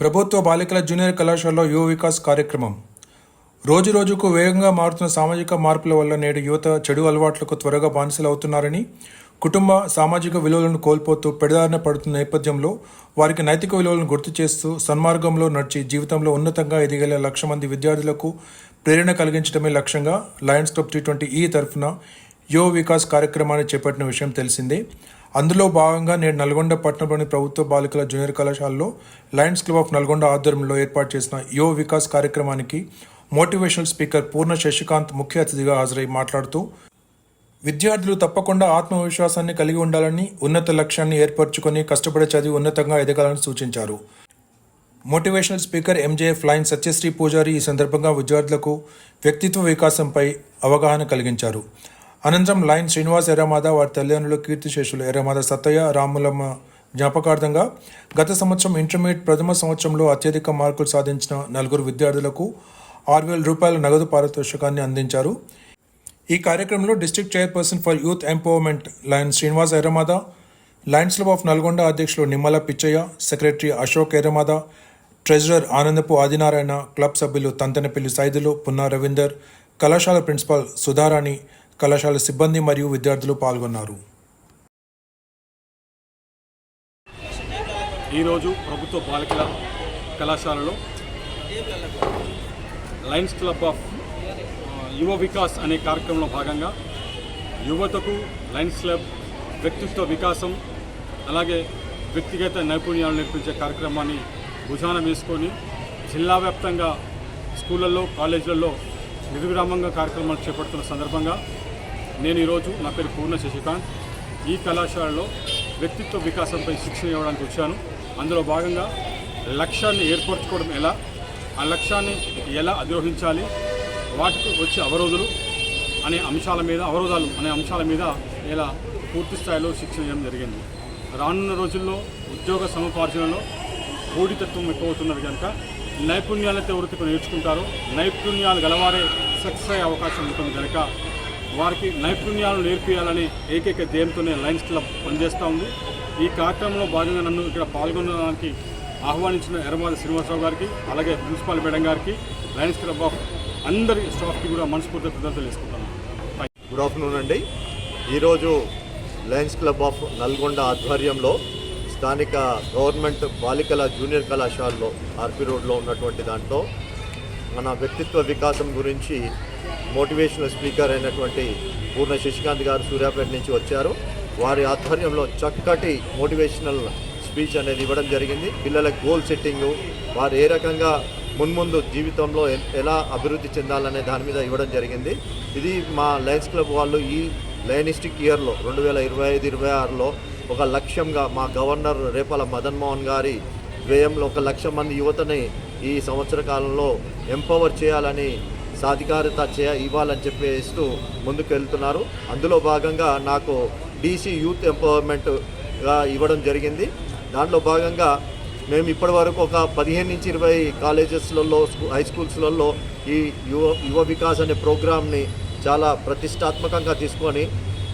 ప్రభుత్వ బాలికల జూనియర్ కళాశాలలో యువ వికాస్ కార్యక్రమం. రోజు రోజుకు వేగంగా మారుతున్న సామాజిక మార్పుల వల్ల నేడు యువత చెడు అలవాట్లకు త్వరగా బానిసలవుతున్నారని కుటుంబ సామాజిక విలువలను కోల్పోతూ పెడదారిన పడుతున్న నేపథ్యంలో వారికి నైతిక విలువలను గుర్తు చేస్తూ సన్మార్గంలో నడిచి జీవితంలో ఉన్నతంగా ఎదిగేలా లక్ష మంది విద్యార్థులకు ప్రేరణ కలిగించడమే లక్ష్యంగా లయన్స్ క్లబ్ టీ ట్వంటీ ఈ తరఫున యువ వికాస్ కార్యక్రమాన్ని చేపట్టిన విషయం తెలిసిందే. అందులో భాగంగా నేడు నల్గొండ పట్టణంలోని ప్రభుత్వ బాలికల జూనియర్ కళాశాలలో లయన్స్ క్లబ్ ఆఫ్ నల్గొండ ఆధ్వర్యంలో ఏర్పాటు చేసిన యువ వికాస్ కార్యక్రమానికి మోటివేషనల్ స్పీకర్ పూర్ణ శశికాంత్ ముఖ్య అతిథిగా హాజరై మాట్లాడుతూ విద్యార్థులు తప్పకుండా ఆత్మవిశ్వాసాన్ని కలిగి ఉండాలని ఉన్నత లక్ష్యాన్ని ఏర్పరచుకొని కష్టపడే చదివి ఉన్నతంగా ఎదగాలని సూచించారు. Motivational speaker MJF lion Satyasri Pujari ఈ సందర్భంగా విద్యార్థులకు వ్యక్తిత్వ వికాసంపై అవగాహన కలిగించారు. అనంతరం లైన్ శ్రీనివాస్ ఎర్రమాద వారి తల్లిదండ్రులు కీర్తిశేషులు ఎర్రమాద సత్తయ్య రాములమ్మ జ్ఞాపకార్థంగా గత సంవత్సరం ఇంటర్మీడియట్ ప్రథమ సంవత్సరంలో అత్యధిక మార్కులు సాధించిన నలుగురు విద్యార్థులకు ఆరు వేల రూపాయల నగదు పారితోషికాన్ని అందించారు. ఈ కార్యక్రమంలో district chairperson for youth empowerment lion Srinivas Erramada lions club of Nalgonda అధ్యక్షులు Nimmala Pichaiah secretary Ashok Erramada treasurer Anandapu Adinarayana club సభ్యులు తంతనపల్లి సైదులు పున్నా రవీందర్ కళాశాల ప్రిన్సిపాల్ సుధారాణి కళాశాల సిబ్బంది మరియు విద్యార్థులు పాల్గొన్నారు. ఈరోజు ప్రభుత్వ బాలికల కళాశాలలో లయన్స్ క్లబ్ ఆఫ్ యువ వికాస్ అనే కార్యక్రమంలో భాగంగా యువతకు లయన్స్ క్లబ్ వ్యక్తిత్వ వికాసం అలాగే వ్యక్తిగత నైపుణ్యాలు నేర్పించే కార్యక్రమాన్ని భుజాన వేసుకొని జిల్లా వ్యాప్తంగా స్కూళ్ళల్లో కాలేజీలలో నిర్విరామంగా కార్యక్రమాలు చేపడుతున్న సందర్భంగా నేను ఈరోజు నా పేరు పూర్ణ శశికాంత్. ఈ కళాశాలలో వ్యక్తిత్వ వికాసంపై శిక్షణ ఇవ్వడానికి వచ్చాను. అందులో భాగంగా లక్ష్యాన్ని ఏర్పరచుకోవడం ఎలా ఆ లక్ష్యాన్ని ఎలా అధిరోహించాలి వాటికి వచ్చే అవరోధులు అనే అంశాల మీద అవరోధాలు అనే అంశాల మీద ఇలా పూర్తి స్థాయిలో శిక్షణ ఇవ్వడం జరిగింది. రానున్న రోజుల్లో ఉద్యోగ సముపార్జనలో పోటీతత్వం ఎక్కువవుతున్నది కనుక నైపుణ్యాలతో ఎవరైతే నేర్చుకుంటారో. నైపుణ్యాలు గలవారే సక్సెస్ అయ్యే అవకాశం ఉంటుంది కనుక వారికి నైపుణ్యాలు నేర్పియాలని ఏకైక ధ్యేయంతోనే లయన్స్ క్లబ్ పనిచేస్తూ ఉంది. ఈ కార్యక్రమంలో భాగంగా నన్ను ఇక్కడ పాల్గొనడానికి ఆహ్వానించిన ఎర్రమాద శ్రీనివాసరావు గారికి అలాగే ప్రిన్సిపాల్ మేడం గారికి లయన్స్ క్లబ్ ఆఫ్ అందరి స్టాఫ్కి కూడా మనస్ఫూర్తిగా కృతజ్ఞతలు తెలుసుకుంటాను గుడ్ ఆఫ్టర్నూన్ అండి. ఈరోజు లయన్స్ క్లబ్ ఆఫ్ నల్గొండ ఆధ్వర్యంలో స్థానిక గవర్నమెంట్ బాలికల జూనియర్ కళాశాలలో ఆర్పి రోడ్లో ఉన్నటువంటి దాంట్లో మన వ్యక్తిత్వ వికాసం గురించి మోటివేషనల్ స్పీకర్ అయినటువంటి పూర్ణ శశికాంత్ గారు సూర్యాపేట నుంచి వచ్చారు. వారి ఆధ్వర్యంలో చక్కటి మోటివేషనల్ స్పీచ్ అనేది ఇవ్వడం జరిగింది. పిల్లల గోల్ సెట్టింగు వారు ఏ రకంగా మున్ముందు జీవితంలో ఎలా అభివృద్ధి చెందాలనే దాని మీద ఇవ్వడం జరిగింది. ఇది మా లయన్స్ క్లబ్ వాళ్ళు ఈ లయనిస్టిక్ ఇయర్లో రెండు వేల ఇరవై ఐదు ఇరవై ఆరులో ఒక లక్ష్యంగా మా గవర్నర్ రేపాల మదన్మోహన్ గారి వ్యయంలో ఒక లక్ష మంది యువతని ఈ సంవత్సర కాలంలో ఎంపవర్ చేయాలని సాధికారత చే ఇవ్వాలని చెప్పేస్తూ ముందుకు వెళ్తున్నారు అందులో భాగంగా నాకు డీసీ యూత్ ఎంపవర్మెంట్గా ఇవ్వడం జరిగింది. దాంట్లో భాగంగా మేము ఇప్పటి వరకు ఒక పదిహేను నుంచి ఇరవై కాలేజెస్లలో స్కూ- హై స్కూల్స్లలో ఈ యువ యువ వికాస్ అనే ప్రోగ్రామ్ని చాలా ప్రతిష్టాత్మకంగా తీసుకొని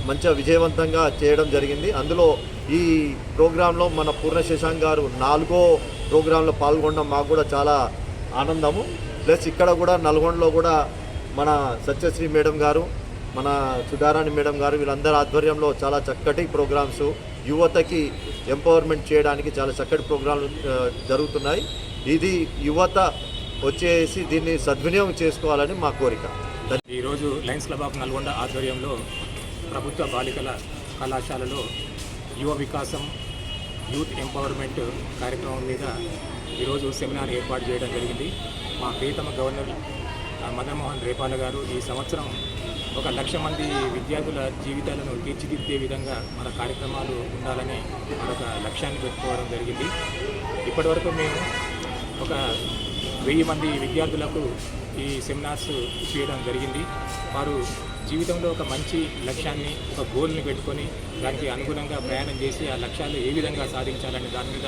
మంచిగా విజయవంతంగా చేయడం జరిగింది. అందులో ఈ ప్రోగ్రాంలో మన పూర్ణ శశాంక్ గారు నాలుగో ప్రోగ్రాంలో పాల్గొనడం మాకు కూడా చాలా ఆనందము. ప్లస్ ఇక్కడ కూడా నల్గొండలో కూడా మన సత్యశ్రీ మేడం గారు మన సుధారాణి మేడం గారు వీళ్ళందరి ఆధ్వర్యంలో చాలా చక్కటి ప్రోగ్రామ్స్. యువతకి ఎంపవర్మెంట్ చేయడానికి చాలా చక్కటి ప్రోగ్రాంలు జరుగుతున్నాయి. ఇది యువత వచ్చేసి దీన్ని సద్వినియోగం చేసుకోవాలని మా కోరిక. ఈరోజు లయన్స్ క్లబ్ ఆఫ్ నల్గొండ ఆధ్వర్యంలో ప్రభుత్వ బాలికల కళాశాలలో యువ వికాసం యూత్ ఎంపవర్మెంట్ కార్యక్రమం మీద ఈరోజు సెమినార్ ఏర్పాటు చేయడం జరిగింది. మా ప్రియతమ గవర్నర్ మదన్మోహన్ రేపాల గారు ఈ సంవత్సరం ఒక లక్ష మంది విద్యార్థుల జీవితాలను తీర్చిదిద్దే విధంగా మన కార్యక్రమాలు ఉండాలని మరొక లక్ష్యాన్ని పెట్టుకోవడం జరిగింది. ఇప్పటివరకు మేము ఒక వెయ్యి మంది విద్యార్థులకు ఈ సెమినార్స్ చేయడం జరిగింది. వారు జీవితంలో ఒక మంచి లక్ష్యాన్ని ఒక గోల్ని పెట్టుకొని దానికి అనుగుణంగా ప్రయాణం చేసి ఆ లక్ష్యాలు ఏ విధంగా సాధించాలనే దాని మీద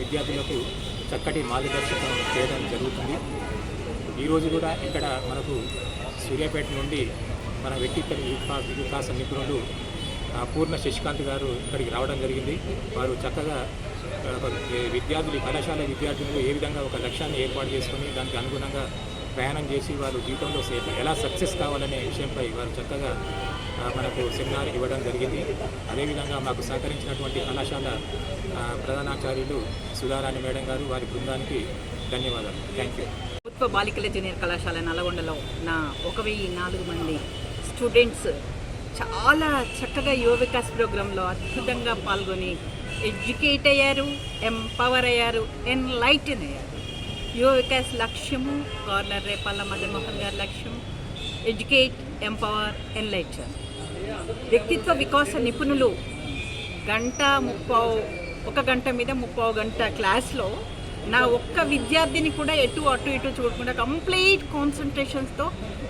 విద్యార్థులకు చక్కటి మార్గదర్శకం చేయడం జరుగుతుంది. ఈరోజు కూడా ఇక్కడ మనకు సూర్యాపేట నుండి మన వ్యక్తిత్వ వికా- వికాస నిపుణులు పూర్ణ శశికాంత్ గారు ఇక్కడికి రావడం జరిగింది. వారు చక్కగా విద్యార్థులు కళాశాల విద్యార్థులు ఏ విధంగా ఒక లక్ష్యాన్ని ఏర్పాటు చేసుకొని దానికి అనుగుణంగా ప్రయాణం చేసి వారు జీవితంలో ఎలా సక్సెస్ కావాలనే విషయంపై వారు చక్కగా మనకు సెమినార్ ఇవ్వడం జరిగింది. అదేవిధంగా మాకు సహకరించినటువంటి కళాశాల ప్రధానాచార్యులు సుధారాణి మేడం గారు వారి బృందానికి ధన్యవాదాలు. థ్యాంక్ యూ ప్రభుత్వ బాలికల జూనియర్ కళాశాల నల్గొండలో నా ఒక వెయ్యి నాలుగు మంది స్టూడెంట్స్ చాలా చక్కగా యువ వికాస్ ప్రోగ్రాంలో అద్భుతంగా పాల్గొని ఎడ్యుకేట్ అయ్యారు ఎంపవర్ అయ్యారు ఎన్లైటన్ అయ్యారు యువ వికాస్ లక్ష్యము గవర్నర్ రేపాల మదన్మోహన్ గారి లక్ష్యం ఎడ్యుకేట్ ఎంపవర్ ఎన్లైటన్ వ్యక్తిత్వ వికాస నిపుణులు గంట ముప్పావు ఒక గంట మీద ముప్పావు గంట క్లాస్లో నా ఒక్క విద్యార్థిని కూడా ఎటు అటు ఇటు చూడకుండా complete కాన్సన్ట్రేషన్స్తో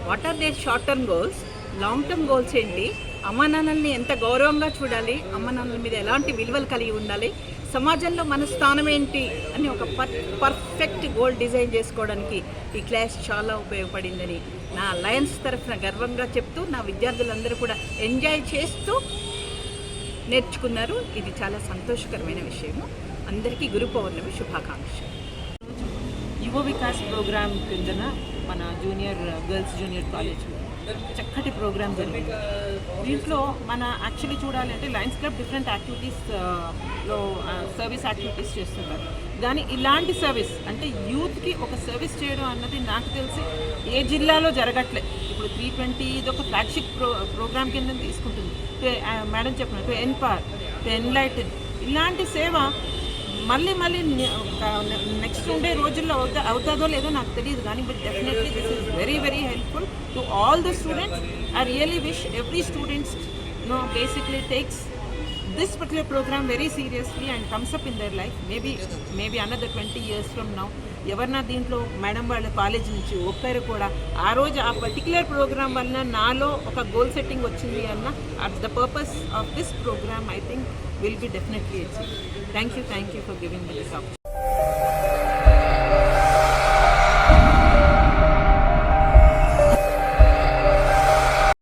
what are their short term goals long term goals ఏంటి? అమ్మ నాన్నల్ని ఎంత గౌరవంగా చూడాలి అమ్మ నాన్నల మీద ఎలాంటి విలువలు కలిగి ఉండాలి సమాజంలో మన స్థానం ఏంటి అని ఒక పర్ పర్ఫెక్ట్ గోల్ డిజైన్ చేసుకోవడానికి ఈ క్లాస్ చాలా ఉపయోగపడిందని నా లయన్స్ తరఫున గర్వంగా చెప్తూ నా విద్యార్థులందరూ కూడా ఎంజాయ్ చేస్తూ నేర్చుకున్నారు. ఇది చాలా సంతోషకరమైన విషయము. అందరికీ గురు పౌర్ణమి శుభాకాంక్షలు. యువ వికాస్ ప్రోగ్రామ్ కిందన మన జూనియర్ గర్ల్స్ జూనియర్ కాలేజ్లో చక్కటి ప్రోగ్రామ్ జరిగింది. దీంట్లో మన యాక్చువల్లీ చూడాలంటే లయన్స్ క్లబ్ డిఫరెంట్ యాక్టివిటీస్లో uh, సర్వీస్ యాక్టివిటీస్ చేస్తున్నారు. కానీ ఇలాంటి సర్వీస్ అంటే యూత్కి ఒక సర్వీస్ చేయడం అన్నది నాకు తెలిసి ఏ జిల్లాలో జరగట్లే. ఇప్పుడు త్రీ ట్వంటీ ఇది ఒక ఫ్లాగ్షిప్ ప్రో ప్రోగ్రామ్ కింద తీసుకుంటుంది. Uh, మేడం చెప్పినట్టు ఎన్పార్ టు ఎన్లైటన్ ఇలాంటి సేవ మళ్ళీ మళ్ళీ నెక్స్ట్ ఉండే రోజుల్లో అవుతా అవుతుందో లేదో నాకు తెలియదు కానీ but definitely this is very very helpful to all the students I really wish every students no basically takes this particular program very seriously and comes up in their life. Maybe maybe another 20 years from now ఎవరన్నా దీంట్లో madam వాళ్ళ college నుంచి ఒక్కరు కూడా ఆ రోజు ఆ particular programme వలన నాలో ఒక గోల్ సెట్టింగ్ వచ్చింది అన్న at the purpose of this programme I think will be definitely achieve thank you thank you for giving this opportunity